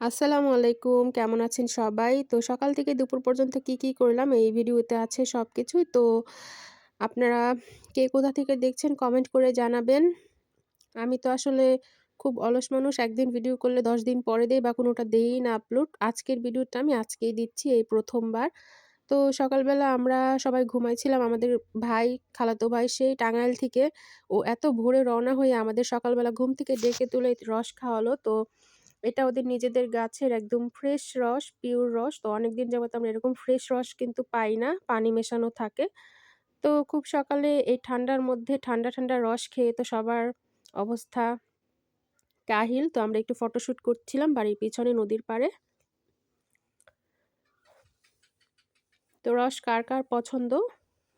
আসসালামু আলাইকুম কেমন আছেন সবাই? তো সকাল থেকে দুপুর পর্যন্ত কি, কি করলাম এই ভিডিওতে আছে সব কিছুই তো আপনারা কে কোথা থেকে দেখছেন কমেন্ট করে জানাবেন। আমি তো আসলে খুব অলস মানুষ। একদিন ভিডিও করলে ১০ দিন পরে দেই বা কোনোটা দেই না আপলোড। আজকের ভিডিওটা আমি আজকেই দিচ্ছি এই প্রথমবার তো সকালবেলা আমরা সবাই ঘুমাইছিলাম। আমাদের ভাই, খালাতো ভাই সেই টাঙ্গাইল থেকে ও এত ভোরে রওনা হয়ে আমাদের সকালবেলা ঘুম থেকে ডেকে তুলে রস খাওয়ালো। তো এটা ওদের নিজেদের গাছের একদম ফ্রেশ রস, পিওর রস। তো অনেকদিন যাবত আমরা এরকম ফ্রেশ রস কিন্তু পাই না, পানি মেশানো থাকে। তো খুব সকালে এই ঠান্ডার মধ্যে ঠান্ডা, ঠান্ডা রস খেয়ে তো সবার অবস্থা কাহিল। তো আমরা একটু ফটোশ্যুট করছিলাম বাড়ির পিছনে নদীর পাড়ে। তো রস কার, কার পছন্দ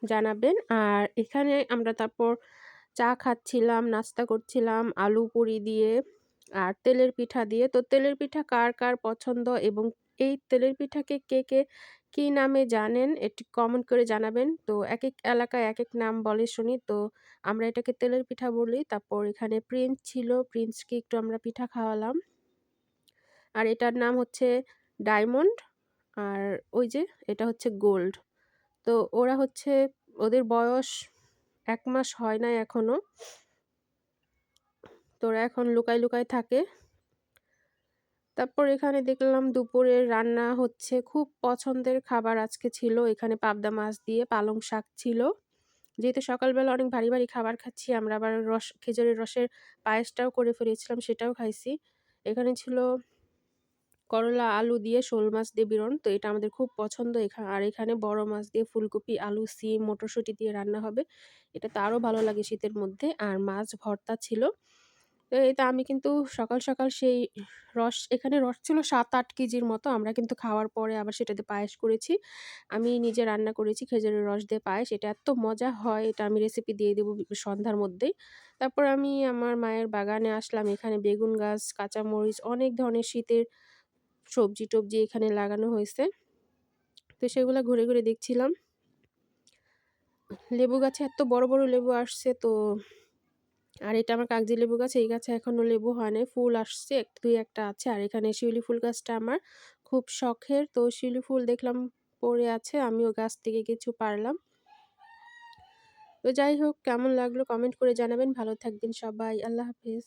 জানাবেন। আর এখানে আমরা তারপর চা খাচ্ছিলাম, নাস্তা করছিলাম আলু পুরি দিয়ে আর তেলের পিঠা দিয়ে। তো তেলের পিঠা কার, কার পছন্দ এবং এই তেলের পিঠাকে কে, কে কী নামে জানেন এটি কমেন্ট করে জানাবেন। তো একেক এলাকায় এক এক নাম বলে শুনি। তো আমরা এটাকে তেলের পিঠা বলি। তারপর এখানে প্রিন্স ছিল, প্রিন্সকে একটু আমরা পিঠা খাওয়ালাম। আর এটার নাম হচ্ছে ডায়মন্ড আর ওই যে এটা হচ্ছে গোল্ড। তো ওরা হচ্ছে ওদের বয়স এক মাস হয় না এখনও। তো ওরা এখন লুকায়, লুকায় থাকে। তারপর এখানে দেখলাম দুপুরের রান্না হচ্ছে খুব পছন্দের খাবার আজকে ছিল। এখানে পাবদা মাছ দিয়ে পালং শাক ছিল। যেহেতু সকালবেলা অনেক ভারী, ভারী খাবার খাচ্ছি আমরা আবার রস খেজুরের রসের পায়েসটাও করে ফেলেছিলাম সেটাও খাইছি। এখানে ছিল করলা, আলু দিয়ে শোল মাছ দিয়ে বিরন। তো এটা আমাদের খুব পছন্দ এখানে আর এখানে বড় মাছ দিয়ে ফুলকপি, আলু, সিম, মটরশুঁটি দিয়ে রান্না হবে। এটা তো আরও ভালো লাগে শীতের মধ্যে। আর মাছ ভর্তা ছিল। তো এই আমি কিন্তু সকাল, সকাল সেই রস এখানে রস ছিল ৭-৮ কেজির মতো। আমরা কিন্তু খাওয়ার পরে আবার সেটা দিয়ে পায়েস করেছি। আমি নিজে রান্না করেছি খেজুরের রস দিয়ে পায়েস। এটা এত মজা হয় এটা আমি রেসিপি দিয়ে দেবো সন্ধ্যার মধ্যেই। তারপর আমি আমার মায়ের বাগানে আসলাম। এখানে বেগুন গাছ, কাঁচামরিচ অনেক ধরনের শীতের সবজি-টবজি এখানে লাগানো হয়েছে। তো সেগুলো ঘুরে, ঘুরে দেখছিলাম। লেবু গাছে এত বড়, বড় লেবু আসছে তো আর এটা আমার কাগজি লেবু গাছ। এই গাছে এখনও লেবু হয় নাই। ফুল আসছে ২-১ টা আছে। আর এখানে শিউলি ফুল গাছটা আমার খুব শখের। তো শিউলি ফুল দেখলাম পড়ে আছে। আমিও গাছ থেকে কিছু পারলাম। তো যাই হোক, কেমন লাগল কমেন্ট করে জানাবেন। ভালো থাকবেন সবাই। আল্লাহ হাফেজ।